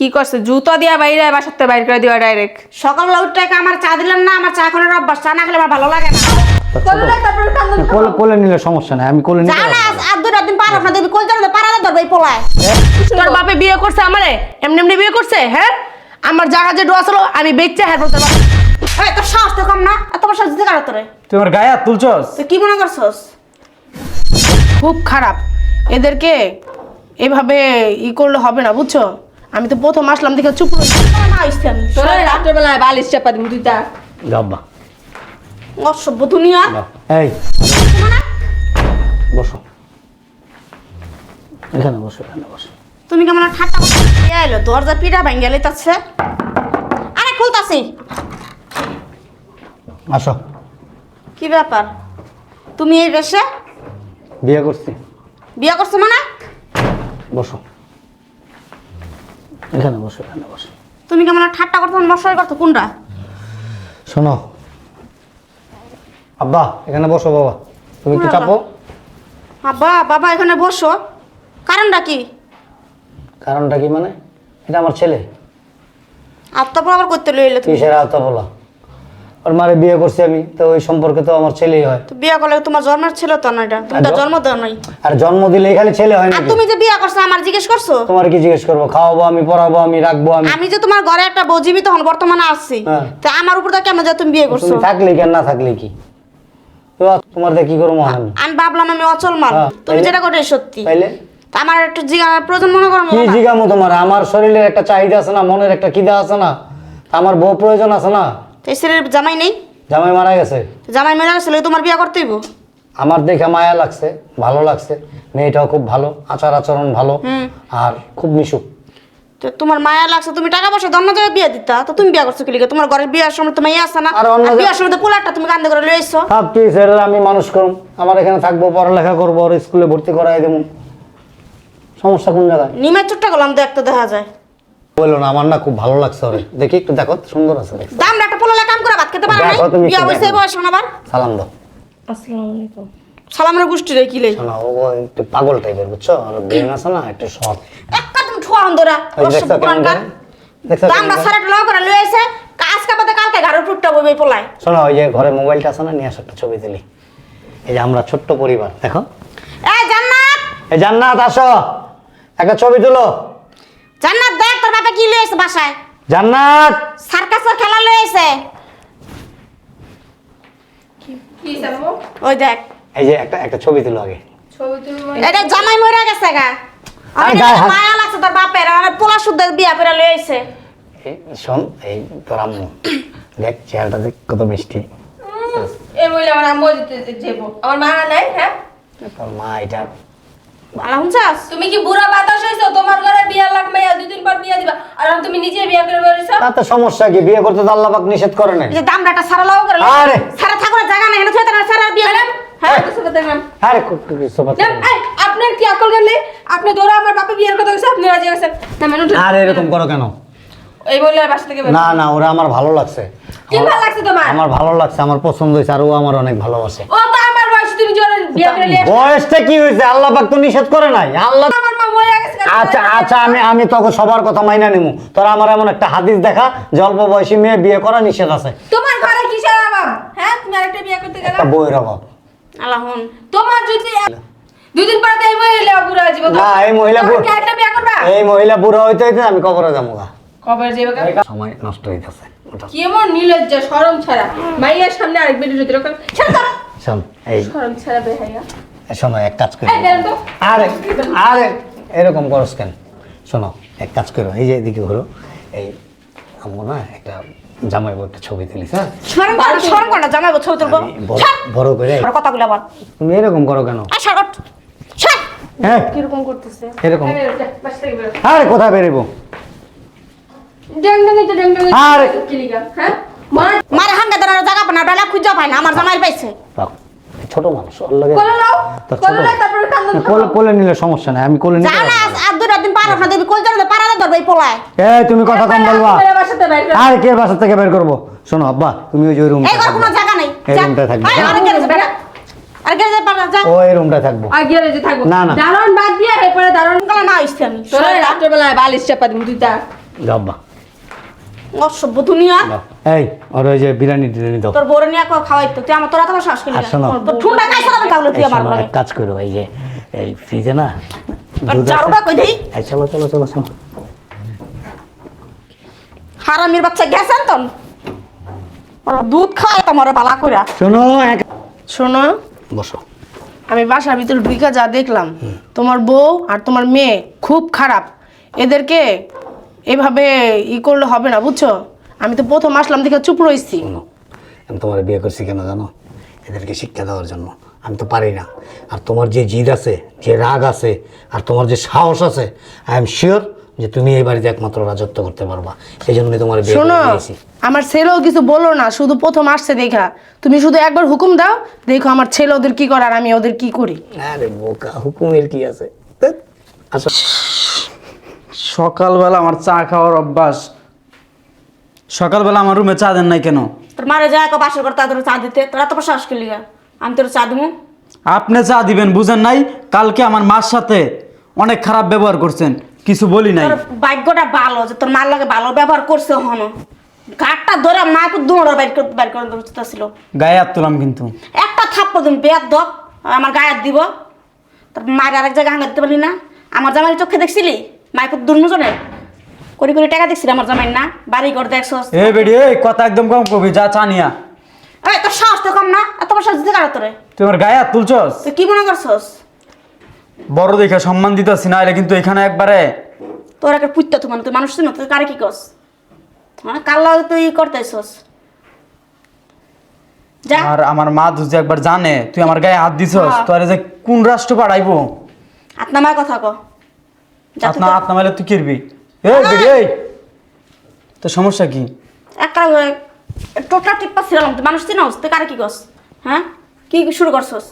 কি করছে? জুতো দিয়া বাইরে বাসাতে বাইর করে দিবা ডাইরেক্ট সকালবেলা উঠে আমার চা দিলাম না আমার চা এখন অভ্যাস। চা না খেলে আমার ভালো লাগে না। কোলে কোলে নিলে সমস্যা নাই আমি কোলে চা না পারব। আর দুটা দিন পার না দেবী কোল জানো পারা ধরবে এই পোলায়। তোর বাপে বিয়ে করছে আমারে? এমনি এমনি বিয়ে করছে? হ্যাঁ? আমার জায়গা যে ডোয়া ছিল আমি বেচছে হ্যাঁ বলতে পারব। এই তোর সাহস তো কম না? এত সাহস দিতে কারও তোরে? তুই আমার গায়ে হাত তুলছস? তুই কি মনে করছস? খুব খারাপ। এদেরকে এভাবে ই করলে হবে না বুঝছ? আমি তো প্রথম আসলাম দেখে চুপ করে বালিশ চাপা দিবি তুই অসভ্য দুনিয়া। এই। বসো এখানে বসো এখানে বসো। তুমি কেমন ঠাট্টা দরজা লইতাছে। আরে খুলতাছি। আসো। কি ব্যাপার? তুমি এই বেশে? বিয়ে করছি। বিয়ে করছ মানে? বসো। এখানে বসো এখানে বসো। তুমি কেমন ঠাট্টা করতো মশাই করতো কোনটা? শোনো। আব্বা এখানে বসো বাবা। তুমি কি চাপো। আব্বা বাবা এখানে বসো। কারণটা কি? কারণটা কি মানে? এটা আমার ছেলে। আত্মা আবার করতে লইলে তুমি? কিসের বলা ওর মারে বিয়ে করছি আমি তো ওই সম্পর্কে তো আমার ছেলেই হয়। তো বিয়ে করলে তোমার জন্মের ছিল তো না এটা তুমি তো জন্ম দেও নাই। আর জন্ম দিলে খালি ছেলে হয় আর তুমি যে বিয়ে করছ আমার জিজ্ঞেস করছ? তোমার কি জিজ্ঞেস করব? খাওয়াবো আমি পড়াবো আমি রাখব আমি। আমি যে তোমার ঘরে একটা বউ জীবিত হন বর্তমানে আসছি। হ্যাঁ। তা আমার উপর তো কেমন যে তুমি বিয়ে করছ? তুমি থাকলে কি না থাকলে কি? তো তোমার দিয়ে কি করব আমি? আমি ভাবলাম আমি অচল মাল হ্যাঁ, তুমি যেটা করে সত্যি। তাইলে? আমার একটু জিজ্ঞাসার প্রয়োজন মনে করো কি না। জিগামো তোমার? আমার শরীরের একটা চাহিদা আছে না মনের একটা খিদা আছে না? আমার বউ প্রয়োজন আছে না? তো এই ছেলের জামাই নেই? জামাই মারা গেছে। জামাই মেরে গেছিল তোমার বিয়ে করতে হইব? আমার দেখে মায়া লাগছে ভালো লাগছে। মেয়েটাও খুব ভালো আচার আচরণ ভালো আর খুব মিশুক। তো তোমার মায়া লাগছে তুমি টাকা পয়সা অন্য জায়গায় বিয়ে দিতা তো তুমি বিয়ে করছ কি? তোমার ঘরের বিয়ের সময় তোমার ইয়ে আছে না। আর অন্য বিয়ের সময় তো পোলারটা তুমি কান্দে করে লইছো সব কি সেটা আমি মানুষ করুম। আমার এখানে থাকব পড়ালেখা করব আর স্কুলে ভর্তি করাই দেবো। সমস্যা কোন জায়গায়? নিমের চুটটা গেলাম দেখতে দেখা যায়। বলল না আমার না খুব ভালো লাগছে ওরে। দেখি একটু দেখো সুন্দর আছে দেখতে। দাম একটা পোলা কাম করে ভাত খেতে পারে না দেখো একটু হইছে বয়স আবার। সালাম দাও। আসসালামু আলাইকুম। সালামের গোষ্ঠী রে কি লাই শোনো ও একটু পাগল টাইপের বুঝছ? আর ব্রেন আছে না একটু সৎ। একটা তুমি ঠোয়া অন্ধরা ওই যে দেখছ করে? দেখছ দাম করে? সারাটা লও করে লই আইছে কাজ কাপাতে কালকে ঘরের টুটটা বইবে পোলায়। শোনো ওই যে ঘরে মোবাইলটা আছে না নিয়ে আসো একটা ছবি তুলি। এই যে আমরা ছোট্ট পরিবার দেখো। এই জান্নাত! এই জান্নাত আসো। একটা ছবি তুলো। জান্নাত দেখ তোর বাপে কি আইছে বাসায়? জান্নাত! সার্কাসের খেলা আইছে কি সামো ওই দেখ। এই যে একটা একটা ছবি তুলো আগে। ছবি তুলবো এটা জামাই মরে গেছে গা। আমি মায়া লাগছে তোর বাপের আর পোলা শুদ্ধ বিয়া করে এই শোন এই তোর আম্মু দেখ চেহারাটা দেখ কত মিষ্টি। এই বলে আমার আম্মু যাব। আমার মা নাই হ্যাঁ? তোর মা এটা ভালো তুমি কি বুড়া বাতাস হইছো? তোমার ঘরে বিয়া লাগবে দুই দিন পর বিয়া দিবা আর আমি তুমি নিজে বিয়া করে তাতে সমস্যা কি? বিয়ে করতে তো আল্লাহ পাক নিষেধ করে যে দামটা সারা লাও করে আরে! সারা ঠাকুরের জায়গা নাই ছয়টা সারা বিয়া হ্যাঁ আরে খুব খুব সোফা আপনার কি আকল গেলে আপনি ধরো আমার বাপে বিয়ের কথা হইছে আপনি রাজি আছেন না মানে। আর এরকম করো কেন? এই বলে আর বাসা থেকে না না। ওরা আমার ভালো লাগছে। কি ভালো লাগছে তোমার? আমার ভালো লাগছে আমার পছন্দ হয়েছে আর ও আমার অনেক ভালোবাসে। ও তো আমার বয়স তুমি জোরে বিয়ে করে নিয়ে বয়সটা কি হয়েছে? আল্লাহ পাক তো নিষেধ করে নাই। আল্লাহ আচ্ছা আচ্ছা আমি আমি তোকে সবার কথা মাইনা নিমু। তোরা আমার এমন একটা হাদিস দেখা যে অল্প বয়সী মেয়ে বিয়ে করা নিষেধ আছে। তোমার ঘরে কিসের অভাব? হ্যাঁ তুমি আরেকটা বিয়ে করতে গেলে? একটা বইয়ের অভাব। আল্লাহ হুন। তোমার যদি দুই দিন পরে এই মহিলা বুড়া হয়ে যাবে না এই মহিলা বুড়ো কি আরেকটা বিয়ে করবা? এই মহিলা বুড়ো হইতে হইতে আমি কবরে যাব গা। কবে যাবে? সময় নষ্ট হইতেছে। ওটা কেমন নির্লজ্জা শরম ছাড়া। মাইয়ের সামনে আরেক যদি রকম ছেড়ে দাও এই শরম ছাড়া বেহাইয়া শোনো এক কাজ করি। আরে আরে এরকম করস কেন? শোনো এক কাজ করো এই যে এদিকে ঘুরো। এই আমো না একটা জামাই বউ একটা ছবি তুলিস হ্যাঁ? শরম কর শরম কর না জামাই ছবি তুলবো। বড়- করে। আর কথাগুলো বল। তুমি এরকম করো কেন? আর শরট হ্যাঁ? কীরকম করতেছে? এরকম। আরে কোথায় বেরোবো আরে! হ্যাঁ মার মারে হাঙ্গা দাঁড়ানোর জায়গা পায় না ডালা খুঁজা পায় না আমার জামাই পাইছে ছোট মানুষ ওর লাগে কোলে নাও কোলে ছোট নাও তারপরে কান্দন কোলে কোলে নিলে সমস্যা নাই আমি কোলে যা না। আর দিন পার দেবী কোল জানো পারা ধরবে পোলায়। এই তুমি কথা কম বলবা। আর কে বাসা থেকে বের করব? শোনো আব্বা তুমি ওই যে ওই রুমটা এই ঘর কোনো জায়গা নেই। এই যা। থাকবে। গ্যারেজে যা। ও রুমটা থাকব। আর যে থাকব। না, না। দারণ বাদ দিয়ে এরপরে দারণ গলা না আসছে আমি তোরা বালিশ চাপা তুই যাব্বা অসভ্য দুনিয়া। এই ওর ওই যে বিরিয়ানি টিরিয়ানি দাও। তোর বড় নিয়ে খাওয়াইতো তুই আমার তোরা তো শ্বাস আর তোর ঠুন্ডা খাইছ না থাকলে তুই আমার এক কাজ করো এই যে এই ফ্রিজে না আর দুধ আছে। কই দেই? এই চলো চলো চলো চলো হারামির বাচ্চা গেছেন তো ওরা দুধ খায় তোমার বালা কইরা। শোনো শোনো বসো। আমি বাসার ভিতরে ঢুকা যা দেখলাম তোমার বউ আর তোমার মেয়ে খুব খারাপ। এদেরকে এভাবে ই করলে হবে না বুঝছ? আমি তো প্রথম আসলাম দেখে চুপ রয়েছি আমি তোমার বিয়ে করছি কেন জানো? এদেরকে শিক্ষা দেওয়ার জন্য। আমি তো পারি না। আর তোমার যে জিদ আছে যে রাগ আছে আর তোমার যে সাহস আছে আই এম শিওর যে তুমি এই বাড়িতে একমাত্র রাজত্ব করতে পারবা। সেই জন্য তোমার বিয়ে শোনো আমার ছেলেও কিছু বলো না শুধু প্রথম আসছে দেখা। তুমি শুধু একবার হুকুম দাও দেখো আমার ছেলে ওদের কি করে আর আমি ওদের কি করি। আরে বোকা হুকুমের কি আছে? ধ্যাৎ। সকালবেলা আমার চা খাওয়ার অভ্যাস। সকালবেলা আমার রুমে চা দেন নাই কেন? তোর মারে যায় কো বাসর করতে তোর চা দিতে। তোরা তো শ্বাস করলি। আমি তোর চা দিমু। আপনি চা দিবেন বুঝেন নাই? কালকে আমার মার সাথে অনেক খারাপ ব্যবহার করছেন। কিছু বলি নাই। তোর ভাগ্যটা ভালো যে তোর মার লাগে ভালো ব্যবহার করছে হন গাটটা ধরে মা একটু দৌড় বাইর করে বাইর করে ছিল গায়ে হাত তুলাম কিন্তু। একটা থাপ্পড় দিন বেয়ার দপ আমার গায়ে হাত দিব। তোর মায়ের আরেক জায়গায় হাঙ্গা দিতে পারলি না? আমার জামাই চোখে দেখছিলি? মায়ের দুর্মজনে? করি করে টাকা দেখছিলি আমার জামাই না? বাড়ি ঘর দেখছস? এ বেডি এই কথা একদম কম কবি যা চা নিয়া। এই তোর সাহস তো কম না? এত বড় সাহস দিতে কারও তোরে? তুই আমার গায়ে হাত তুলছস? তুই কি মনে করছস? বড় দেখে সম্মান দিতেছি না এলে কিন্তু এখানে একবারে তোর একটা পুত্তা তো মানে তুই মানুষ চিনো তুই কারে কি কস হ্যাঁ কার লাগে তুই করতেছস যা। আর আমার মা যদি একবার জানে তুই আমার গায়ে হাত দিছস হ্যাঁ। তোরে যে কোন রাষ্ট্র পাঠাইবো আপনার মায়ের কথা কো যা তুই আপনা আপনা মেলে তুই কিরবি? এই বেডি এই। তোর সমস্যা কি? একটা টোটা টিপ্পা ছিলাম তুই মানুষ চিনোস? তুই কারে কি কস হ্যাঁ? কি শুরু করছস?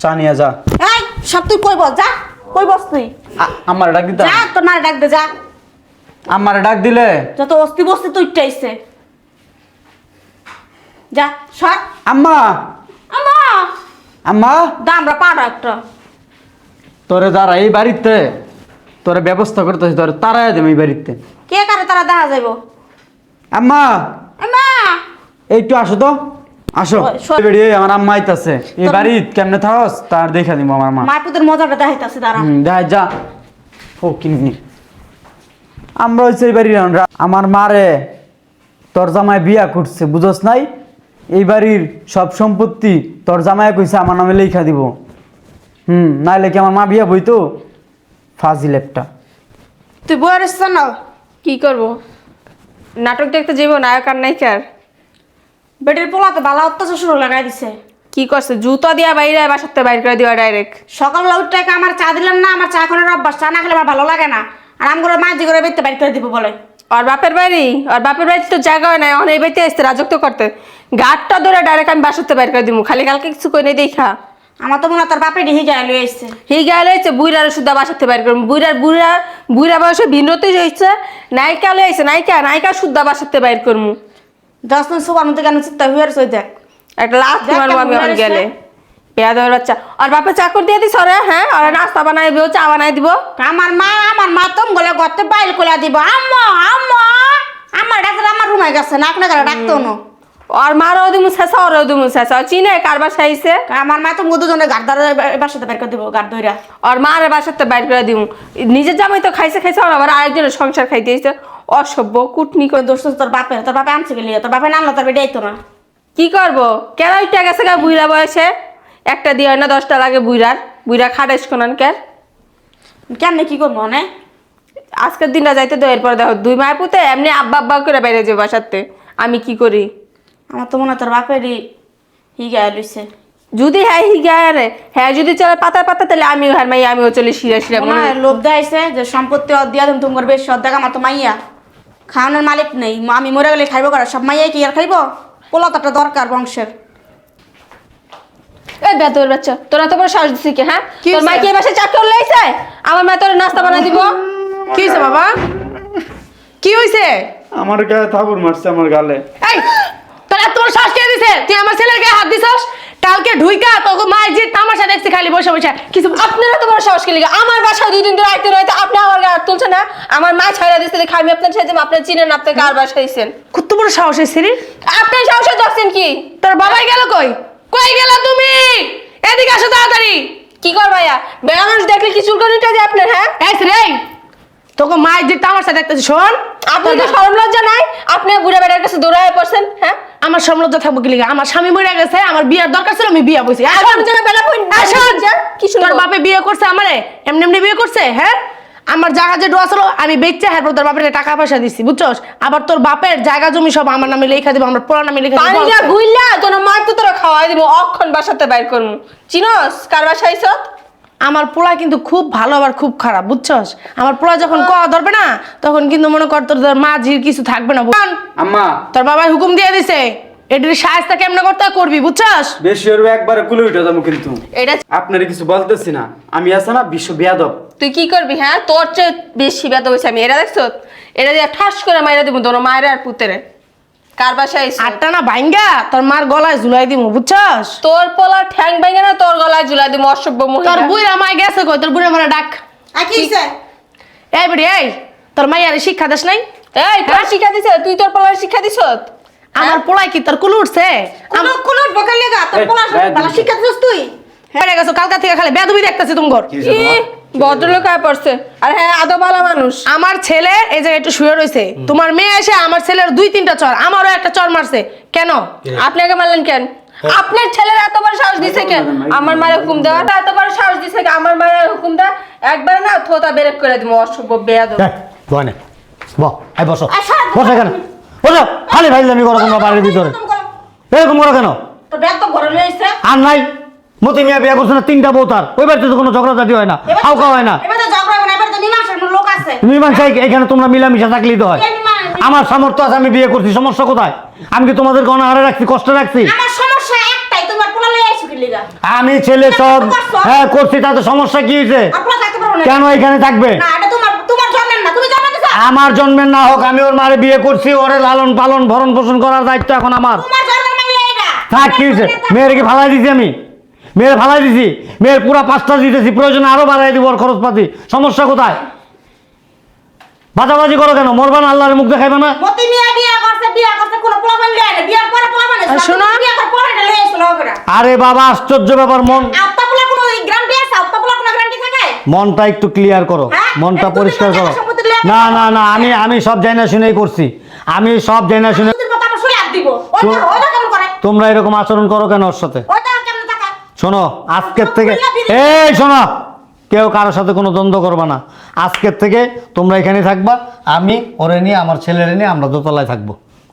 চা নিয়ে যা। এই সব তুই কই বস যা। কই বস তুই? আমার ডাক দিতাম যা তোর মারে ডাক দে যা। আমার ডাক দিলে? যত অস্তি বস্তি তুই উঠটাইছে যা সর। আম্মা! আমা আম্মা! দামরা পাড়া একটা। তোরে দাঁড়া এই বাড়িতে। তোরে ব্যবস্থা করতেছি তোরে তারাই দেব এই বাড়িতে। কে কারে তারা দেখা যাইব? আম্মা! আমা একটু আসো তো। আসো। বেড়ি আমার আম্মা আইতাছে। এই বাড়ি কেমনে থাকস? তার দেখা দিব আমার মা মায়ের মজাটা দেখাইতাছে দাঁড়া। হুম দেখাই যা। ও কিনবি আমরা হচ্ছে এই বাড়ির আমরা- আমার মারে তোর জামাই বিয়া করছে বুঝস নাই? এই বাড়ির সব সম্পত্তি তোর জামাই কইছে আমার নামে লেখা দিব। হুম নাইলে কি আমার মা বিয়া বইতো ফাজিল একটা তুই বই আসছ না? কি করব? নাটক দেখতে যাব নায়ক আর নায়িকার বেটির পোলাতে বালা অত্যাচার শুরু লাগাই দিছে। কি করছে? জুতো দিয়া বাইরে বাসাতে বাইর করে দিবা ডাইরেক্ট সকালবেলা উঠে আমার চা দিলেন না আমার চা এখন অভ্যাস চা না খেলে আমার ভালো লাগে না। আর আমি করে মাঝি করে বেরতে বাইর করে দিব বলে। আর বাপের বাড়ি? আর বাপের বাড়িতে তো জায়গা হয় না অনেক এই বাড়িতে আসতে রাজত্ব করতে। গাটটা ধরে ডাইরেক্ট আমি বাসাতে বাইর করে দিব খালি কালকে কিছু কই নাই দেখা। আমার তো মনে হয় তোর বাপে ডিহি গায়ে লয়ে এসছে হি গেলে হচ্ছে বুইরার শুদ্ধা বাসাতে বাইর করব। বুইরার বুড়া বুড়া বয়সে ভিন্নতে হয়েছে নায়িকা লইছে নায়িকা নায়িকা শুদ্ধা বাসাতে বাইর করব। দশ দিন সবার মধ্যে কেন চিত্তা হুয়ার সই দেখ। একটা লাভ মারবো আমি এখন গেলে। পেয়া দেওয়ার বাচ্চা। আর বাপে চাকর দিয়ে দিস ওরে হ্যাঁ? আর নাস্তা বানাই দিব চা বানাই দিব। আমার মা আমার মা তো বলে গতে বাইল করে দিব। আম্মা আম্মা আমার ডাক্তার আমার রুমে গেছে নাক না ডাকতো না। আর মারও দিমু শেষা ওরও দিমু শেষা। চিনে কার বাসা আইছে? আমার মা তো মধু জনে গাড় ধরে বাসাতে বের করে দিব গাড় ধইরা। আর মারে বাসাতে বাইর করে দিমু। নিজের জামাই তো খাইছে খাইছে আর আবার আরেকজনের সংসার খাইতে আইছে। অসভ্য কুটনি করে দোষ তোর বাপের তোর বাপে আনছে গেলি তোর বাপে নামলো তোর বেটে আইতো না। কি করব? কেন ওইটা গেছে গা বুইরা বয়সে? একটা দিয়ে হয় না দশটা লাগে বুইরার বুইরা খাটাইস কোনান কের? কেমনে কি করব মানে আজকের দিনটা যাইতে তো এরপর দেখো দুই মায়ের পুতে এমনি আব্বা আব্বা করে বাইরে যাবে বাসাতে। আমি কি করি? আমার তো মনে হয় তোর বাপেরই হি গায়ে লইছে। যদি হ্যাঁ হিগায় রে হ্যাঁ যদি চলে পাতা পাতা তাহলে আমিও হার মাই আমিও চলে শিরা শিরা মনে হয় লোভ দেয়াইছে যে সম্পত্তি অদ দিয়া দিন তোমার বেশি অর্ধেক আমার তো মাইয়া। খাওয়ানোর মালিক নেই আমি মরে গেলে খাইবো করা? সব মাইয়াই কি আর খাইবো? পোলা তো একটা দরকার বংশের। এই বেতর বাচ্চা তোরা তো বড় সাহস দিছিস কি হ্যাঁ? কি তোর মা কি বাসে চাকর লাইছে আমার মা তোর নাস্তা বানাই দিব। কি হয়েছে বাবা? কি হয়েছে আমার গায়ে থাপুর মারছে আমার গালে। এই! তোরা তোর শ্বাস কে দিছে? তুই আমার ছেলের গায়ে হাত দিছস? কালকে ঢুইকা তোকে মায়ের যে তামাশা দেখছি খালি বসে বসে। কিছু আপনারা তো বড় সাহস খেলে আমার বাসায় দুই দিন ধরে আইতে রয়েছে আপনি আমার গায়ে হাত তুলছেন না আমার মা ছাড়া দিচ্ছে দেখে আমি আপনার সাথে আপনি চিনেন আপনি কার বাসায় আইছেন? কত বড় সাহস হয়েছে রে আপনি সাহসে যাচ্ছেন কি? তোর বাবাই গেল কই? কই গেল তুমি? এদিকে আসো তাড়াতাড়ি। কি কর ভাইয়া? বেড়া মানুষ দেখলে কি চুলকানিটা যে আপনার হ্যাঁ? এই রে তোকে মায়ের যে তামাশা দেখতেছি শোন। আপনার তো শরম লজ্জা নাই? আপনি বুড়া বেড়ার কাছে দৌড়ায় পড়ছেন হ্যাঁ? আমার সমালোচনা থাকব কি লিগা? আমার স্বামী মরে গেছে আমার বিয়ার দরকার ছিল আমি বিয়া বসি এখন জায়গা বেলা কই কি তোর বাপে বিয়ে করছে আমারে? এমনি এমনি বিয়ে করছে? হ্যাঁ? আমার জায়গা যে ডোয়া ছিল আমি বেচছে হ্যাঁ তোর বাপের টাকা পয়সা দিচ্ছি বুঝছস? আবার তোর বাপের জায়গা জমি সব আমার নামে লেখা দিব আমার পোড়া নামে লেখা দিব গুইলা তোর মার তো তোরা খাওয়াই দিব অক্ষণ বাসাতে বাইর করমু। চিনস? কার বাসায় আইছত আমার পোলা কিন্তু খুব ভালো আবার খুব খারাপ বুঝছস? আমার পোলা যখন কওয়া ধরবে না তখন কিন্তু মনে কর তোর তোর মাঝির কিছু থাকবে না আম্মা। তোর বাবা হুকুম দিয়ে দিছে এটির সাহায্যটা কেমনে করতে হয় করবি বুঝছস? বেশি ওর একবারে কুলে উঠে যাব কিন্তু। এটা আপনার কিছু বলতেছি না। আমি আছে না বিশ্ব বেয়াদব। তুই কি করবি হ্যাঁ? তোর চেয়ে বেশি ব্যথা হয়েছে আমি এরা দেখছ? এরা দিয়ে ঠাস করে মাইরা দিব তোর মায়ের আর পুতেরে। কার বাসায়? আটটা না ভাঙ্গা তোর মার গলায় ঝুলাই দিব বুঝছস? তোর পোলা ঠ্যাং ভেঙে না তোর গলায় ঝুলাই দিব অসভ্য তোর মহিলা বুইরা মায় গেছে কই? তোর বুইরা মারা ডাক। এই বেড়ি এই তোর মাইয়ারে শিক্ষা দেশ নাই? এই তোর শিক্ষা দিছ? তুই তোর পোলার শিক্ষা দিছ? আমার পোলাই কি তোর কুলু উঠছে? কুলুট কুলুট বকাল লেগা তোর পোলা তুমি- শিক্ষা দিছিস তুই? হ্যাঁ গেছো কালকা থেকে খালি বেদবি দেখতেছি তোমার? ভদ্রলোক আয় পড়ছে। আর হ্যাঁ আদো ভালো মানুষ। আমার ছেলে এই যে একটু শুয়ে রয়েছে তোমার মেয়ে এসে আমার ছেলের দুই তিনটা চর আমারও একটা চর মারছে। কেন? আপনাকে মারলেন কেন? আপনার ছেলের এত বড় সাহস দিছে কেন আমার মায়ের হুকুম দেওয়া এত বড় সাহস দিছে কেন আমার মায়ের হুকুম দেওয়া একবার না থোতা বেরেক করে দিব অসভ্য বেয়াদব। বনে বসো। আর সারা- বসো এখানে। বসো। খালি ভাইলামি করো তোমরা বাড়ির ভিতরে। এরকম করো কেন? তোর ব্যাগ তো ঘরে লয়ে আইছে আর নাই। মতি মিয়া বিয়ে করছে না তিনটা বউ তার। ওই বাড়িতে তো কোনো ঝগড়াঝাটি হয় না খাওয়া হয় না। মানুষ এখানে তোমরা মিলামিশা থাকলেই তো হয়। আমার সামর্থ্য আছে আমি বিয়ে করছি সমস্যা কোথায়? আমি কি তোমাদের অনাহারে রাখছি কষ্ট রাখছি? আমি ছেলে সব হ্যাঁ করছি তাতে সমস্যা কি হয়েছে কেন? এখানে থাকবে? আমার জন্মের না হোক আমি ওর মারে বিয়ে করছি ওরে লালন পালন ভরণ পোষণ করার দায়িত্ব এখন আমার। জন্মের থাক কি হয়েছে মেয়ের কি ফালাই দিছি আমি। মেয়ের ফালাই দিছি মেয়ের পুরা পাঁচটা দিতেছি প্রয়োজনে আরও বাড়াই দিব ওর খরচপাতি। সমস্যা কোথায়? বাজাবাজি করো কেন? মরবান আল্লাহর মুখ দেখাইবে না? আর শোনো। বিয়া করে পোলা লয়ে আইছো লগরা আরে বাবা আশ্চর্য ব্যাপার মন মনটা একটু ক্লিয়ার করো। হ্যাঁ? মনটা পরিষ্কার করো। না না না আমি আমি সব জানা শুনেই করছি আমি সব জানি না শুনে কথা আমার শুলে আপ দিব। ওই শোন। কেমন করে? তোমরা এরকম আচরণ করো কেন ওর সাথে? শোনো আজকের থেকে এই শোনো কেউ কারোর সাথে কোনো দ্বন্দ্ব করবা না। আজকের থেকে তোমরা এখানে থাকবা আমি ওরে নিয়ে আমার ছেলেরে নিয়ে আমরা দোতলায় থাকব।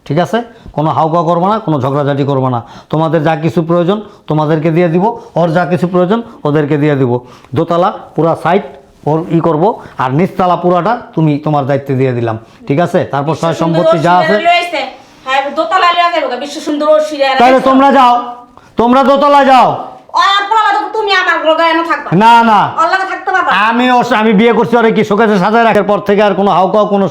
ঠিক আছে? কোনো হাউকা করব না কোনো ঝগড়াঝাটি করব না। তোমাদের যা কিছু প্রয়োজন তোমাদেরকে দিয়ে দিব। ওর যা কিছু প্রয়োজন ওদেরকে দিয়ে দিব। দোতলা পুরা সাইড ওর ই করব। আর নিচতলা পুরাটা তুমি তোমার দায়িত্বে দিয়ে দিলাম। ঠিক আছে? তারপর সয় সম্পত্তি যা আছে হ্যাঁ তাহলে তোমরা যাও। তোমরা দোতলা যাও। তুমি আমার লগে এনে থাকবা। না না। ওর লগে থাকতে পারবা আমি আমি বিয়ে করছি ওরে কি শোকেছে সাজায় রাখার পর থেকে আর কোনো হাউকাও কোনো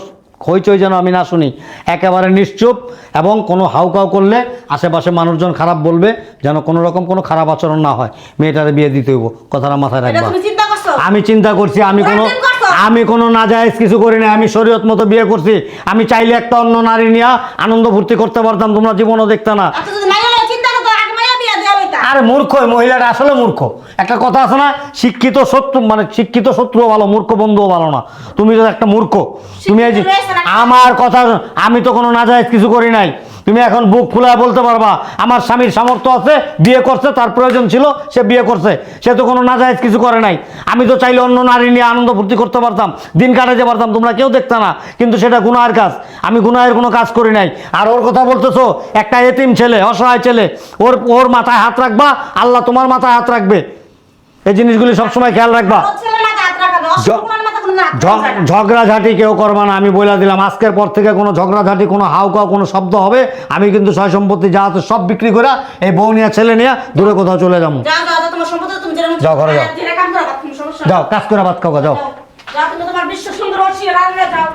হইচই যেন আমি না শুনি। একেবারে নিশ্চুপ এবং কোনো হাউকাও করলে আশেপাশে মানুষজন খারাপ বলবে যেন কোনো রকম কোনো খারাপ আচরণ না হয়। মেয়েটারে বিয়ে দিতে হইব কথাটা মাথায় রাখবা। আমি চিন্তা করছি আমি কোনো আমি কোনো নাজায়েজ কিছু করি না আমি শরীয়ত মতো বিয়ে করছি। আমি চাইলে একটা অন্য নারী নিয়ে আনন্দ ফুর্তি করতে পারতাম তোমরা জীবনও দেখতে না আচ্ছা যদি মাইয়া লয়ে চিন্তা করতো আগে মাইয়া বিয়া দেওয়া হইতা আর মূর্খ? মহিলাটা আসলে মূর্খ। একটা কথা আছে না শিক্ষিত শত্রু মানে শিক্ষিত শত্রুও ভালো মূর্খ বন্ধুও ভালো না। তুমি তো একটা মূর্খ তুমি। আমার কথা আমি তো কোনো না কিছু করি নাই। তুমি এখন বুক খোলা বলতে পারবা, আমার স্বামীর সামর্থ্য আছে, বিয়ে করছে, তার প্রয়োজন ছিল, সে বিয়ে করছে। সে তো কোনো নাজায়েজ কিছু করে নাই। আমি তো চাইলে অন্য নারী নিয়ে আনন্দ ফুর্তি করতে পারতাম, দিন কাটাতে পারতাম, তোমরা কেউ দেখতে না, কিন্তু সেটা গুনাহের কাজ। আমি গুনাহের কোনো কাজ করি নাই। আর ওর কথা বলতেছো, একটা এতিম ছেলে, অসহায় ছেলে, ওর ওর মাথায় হাত রাখবা, আল্লাহ তোমার মাথায় হাত রাখবে। এই জিনিসগুলি সবসময় খেয়াল রাখবা। ঝগড়াঝাটি কেউ করবা না আমি বলে দিলাম। আজকের পর থেকে কোনো ঝগড়াঝাটি কোনো হাউকাও কোনো শব্দ হবে। আমি কিন্তু সয় সম্পত্তি যা আছে সব বিক্রি করে এই বউ নিয়ে ছেলে নিয়ে দূরে কোথাও চলে যাব। যাও ঘরে যাও। যাও কাজ করে ভাত খাওয়া যাও। যাও যাও তুমি তোমার বিশ্ব সুন্দর যাও।